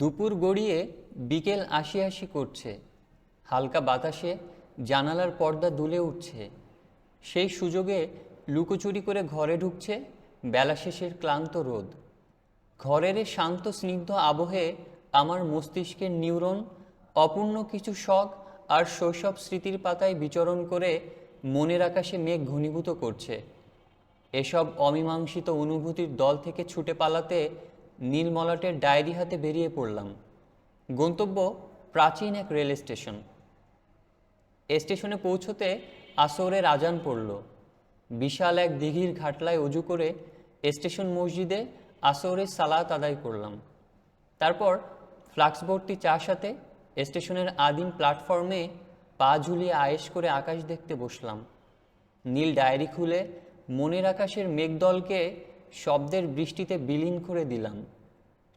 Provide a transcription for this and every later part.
দুপুর গড়িয়ে বিকেল আসি আসি করছে। হালকা বাতাসে জানালার পর্দা দুলে উঠছে। সেই সুযোগে লুকোচুরি করে ঘরে ঢুকছে বেলা শেষের ক্লান্ত রোদ। ঘরের শান্ত স্নিগ্ধ আবহে আমার মস্তিষ্কের নিউরন অপূর্ণ কিছু শখ আর শৈশব স্মৃতির পাতায় বিচরণ করে মনের আকাশে মেঘ ঘনীভূত করছে। এসব অমীমাংসিত অনুভূতির দল থেকে ছুটে পালাতে নীলমলাটের ডায়েরি হাতে বেরিয়ে পড়লাম। গন্তব্য প্রাচীন এক রেল স্টেশন। স্টেশনে পৌঁছতে আসরের আজান পড়ল। বিশাল এক দিঘির ঘাটলায় অজু করে স্টেশন মসজিদে আসরের সালাত আদায় করলাম। তারপর ফ্লাক্স ভর্তি চা সাথে স্টেশনের আদিম প্ল্যাটফর্মে পা ঝুলিয়ে আয়েশ করে আকাশ দেখতে বসলাম। নীল ডায়েরি খুলে মনের আকাশের মেঘদলকে শব্দের বৃষ্টিতে বিলীন করে দিলাম।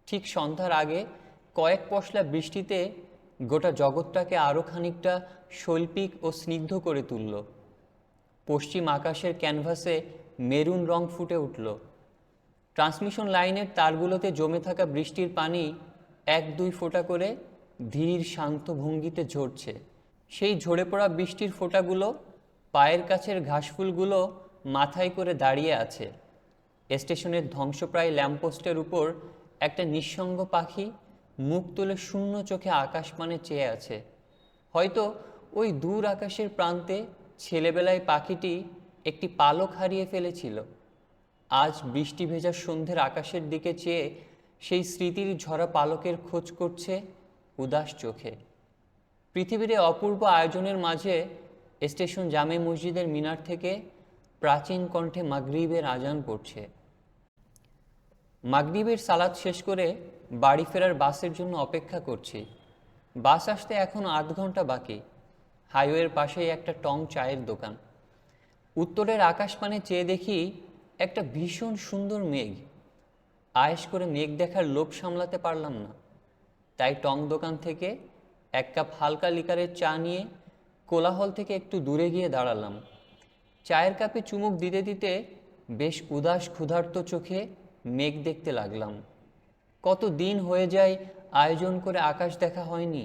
ঠিক সন্ধ্যার আগে কয়েক পশলা বৃষ্টিতে গোটা জগৎটাকে আরও খানিকটা শৈল্পিক ও স্নিগ্ধ করে তুলল। পশ্চিম আকাশের ক্যানভাসে মেরুন রং ফুটে উঠল। ট্রান্সমিশন লাইনের তারগুলোতে জমে থাকা বৃষ্টির পানি এক দুই ফোঁটা করে ধীর শান্ত ভঙ্গিতে ঝরছে। সেই ঝরে পড়া বৃষ্টির ফোঁটাগুলো পায়ের কাছের ঘাসফুলগুলো মাথায় করে দাঁড়িয়ে আছে। স্টেশনের ধ্বংসপ্রায় ল্যাম্পপোস্টের উপর একটা নিঃসঙ্গ পাখি মুখ তুলে শূন্য চোখে আকাশমানে চেয়ে আছে। হয়তো ওই দূর আকাশের প্রান্তে ছেলেবেলায় পাখিটি একটি পালক হারিয়ে ফেলেছিল। আজ বৃষ্টি ভেজা সন্ধ্যের আকাশের দিকে চেয়ে সেই স্মৃতির ঝরা পালকের খোঁজ করছে উদাস চোখে। পৃথিবীর অপূর্ব আয়োজনের মাঝে স্টেশন জামে মসজিদের মিনার থেকে প্রাচীন কণ্ঠে মাগরিবের আজান পড়ছে। মাগরিবের সালাদ শেষ করে বাড়ি ফেরার বাসের জন্য অপেক্ষা করছি। বাস আসতে এখন আধ ঘণ্টা বাকি। হাইওয়ের পাশেই একটা টং চায়ের দোকান। উত্তরের আকাশ আকাশপানে চেয়ে দেখি একটা ভীষণ সুন্দর মেঘ। আয়েশ করে মেঘ দেখার লোভ সামলাতে পারলাম না। তাই টং দোকান থেকে এক কাপ হালকা লিকারের চা নিয়ে কোলাহল থেকে একটু দূরে গিয়ে দাঁড়ালাম। চায়ের কাপে চুমুক দিতে দিতে বেশ উদাস ক্ষুধার্ত চোখে মেঘ দেখতে লাগলাম। কত দিন হয়ে যায় আয়োজন করে আকাশ দেখা হয়নি,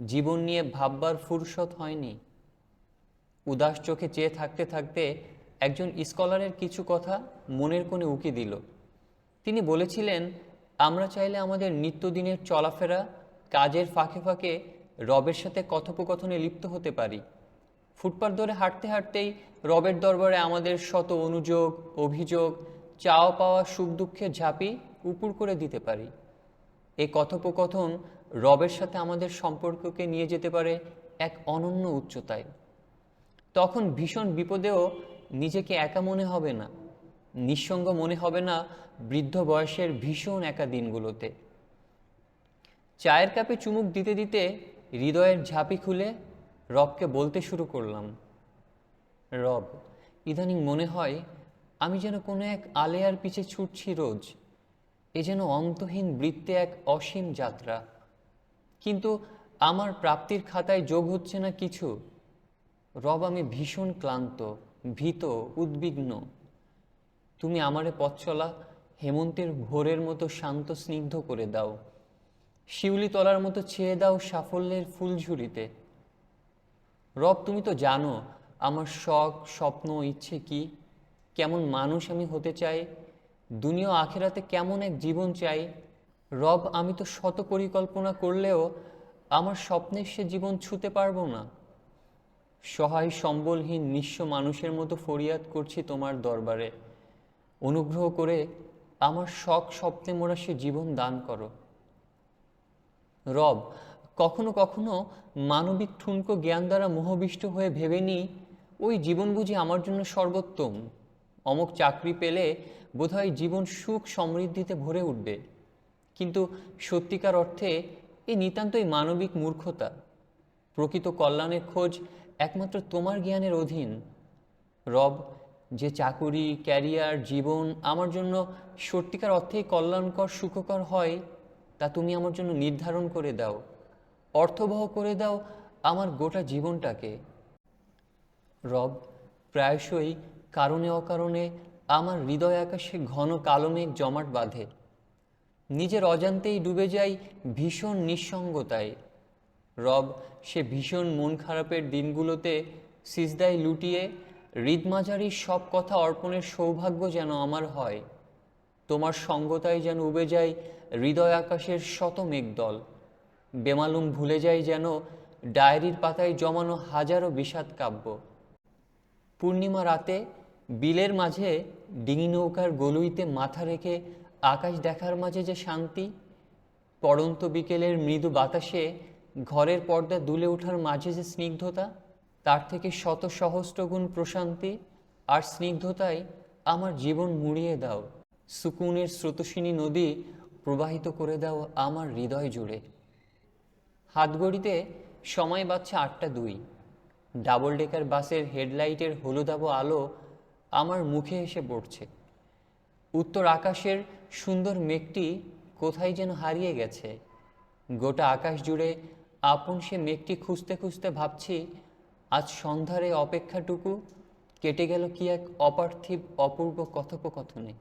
জীবন নিয়ে ভাববার ফুরসত হয়নি। উদাস চোখে চেয়ে থাকতে থাকতে একজন স্কলারের কিছু কথা মনের কোণে উকি দিল। তিনি বলেছিলেন, আমরা চাইলে আমাদের নিত্যদিনের চলাফেরা কাজের ফাঁকে ফাঁকে রবের সাথে কথোপকথনে লিপ্ত হতে পারি। ফুটপাত ধরে হাঁটতে হাঁটতেই রবের দরবারে আমাদের শত অনুযোগ, অভিযোগ, চাওয়া পাওয়া সুখ দুঃখের ঝাঁপি উপুর করে দিতে পারি। এই কথোপকথন রবের সাথে আমাদের সম্পর্ককে নিয়ে যেতে পারে এক অনন্য উচ্চতায়। তখন ভীষণ বিপদেও নিজেকে একা মনে হবে না, নিঃসঙ্গ মনে হবে না বৃদ্ধ বয়সের ভীষণ একা দিনগুলোতে। চায়ের কাপে চুমুক দিতে দিতে হৃদয়ের ঝাঁপি খুলে রবকে বলতে শুরু করলাম, রব, ইদানিং মনে হয় আমি যেন কোনো এক আলেয়ার পিছে ছুটছি রোজ। এ যেন অন্তহীন বৃত্তে এক অসীম যাত্রা। কিন্তু আমার প্রাপ্তির খাতায় যোগ হচ্ছে না কিছু। রব, আমি ভীষণ ক্লান্ত, ভীত, উদ্বিগ্ন। তুমি আমারে পথ চলা হেমন্তের ভোরের মতো শান্ত স্নিগ্ধ করে দাও। শিউলি তলার মতো ছেয়ে দাও সাফল্যের ফুলঝুরিতে। রব, তুমি তো জানো আমার শখ, স্বপ্ন, ইচ্ছে কি? কেমন মানুষ আমি হতে চাই? দুনিয়া আখেরাতে কেমন এক জীবন চাই? রব, আমি তো শত পরিকল্পনা করলেও আমার স্বপ্নের সে জীবন ছুতে পারব না। সহায়, সম্বলহীন, নিঃস্ব মানুষের মতো ফরিয়াদ করছি তোমার দরবারে। অনুগ্রহ করে আমার শখ, স্বপ্নে মোরা সে জীবন দান করো। রব কখনো কখনো মানবিক ঠুনকো জ্ঞান দ্বারা মোহবিষ্ট হয়ে ভেবে নিই, ওই জীবন বুঝি আমার জন্য সর্বোত্তম। অমুক চাকরি পেলে বোধহয় জীবন সুখ সমৃদ্ধিতে ভরে উঠবে। কিন্তু সত্যিকার অর্থে এ নিতান্তই মানবিক মূর্খতা। প্রকৃত কল্যাণের খোঁজ একমাত্র তোমার জ্ঞানের অধীন। রব, যে চাকুরি, ক্যারিয়ার, জীবন আমার জন্য সত্যিকার অর্থেই কল্যাণকর, সুখকর হয়, তা তুমি আমার জন্য নির্ধারণ করে দাও। অর্থবহ করে দাও আমার গোটা জীবনটাকে। রব, প্রায়শই কারণে অকারণে আমার হৃদয় আকাশে ঘন কালো মেঘ জমাট বাঁধে। নিজের অজান্তেই ডুবে যাই ভীষণ নিঃসঙ্গতায়। রব, সে ভীষণ মন খারাপের দিনগুলোতে সিজদায় লুটিয়ে হৃদমাঝারির সব কথা অর্পণের সৌভাগ্য যেন আমার হয়। তোমার সঙ্গতায় যেন উবে যায় হৃদয় আকাশের শত মেঘদল। বেমালুম ভুলে যায় যেন ডায়েরির পাতায় জমানো হাজারো বিষাদ কাব্য। পূর্ণিমা রাতে বিলের মাঝে ডিঙি নৌকার গলুইতে মাথা রেখে আকাশ দেখার মাঝে যে শান্তি, পড়ন্ত বিকেলের মৃদু বাতাসে ঘরের পর্দা দুলে ওঠার মাঝে যে স্নিগ্ধতা, তার থেকে শত সহস্র গুণ প্রশান্তি আর স্নিগ্ধতায় আমার জীবন মুড়িয়ে দাও। সুকুনের স্রোতস্বিনী নদী প্রবাহিত করে দাও আমার হৃদয় জুড়ে। হাতগড়িতে সময় বাজছে আটটা দুই। ডাবল ডেকার বাসের হেডলাইটের হলুদাব আলো আমার মুখে এসে পড়ছে। উত্তর আকাশের সুন্দর মেঘটি কোথায় যেন হারিয়ে গেছে। গোটা আকাশ জুড়ে আপন সে মেঘটি খুঁজতে খুঁজতে ভাবছি, আজ সন্ধ্যার অপেক্ষাটুকু কেটে গেল কি এক অপার্থিব অপূর্ব কথোপকথনে।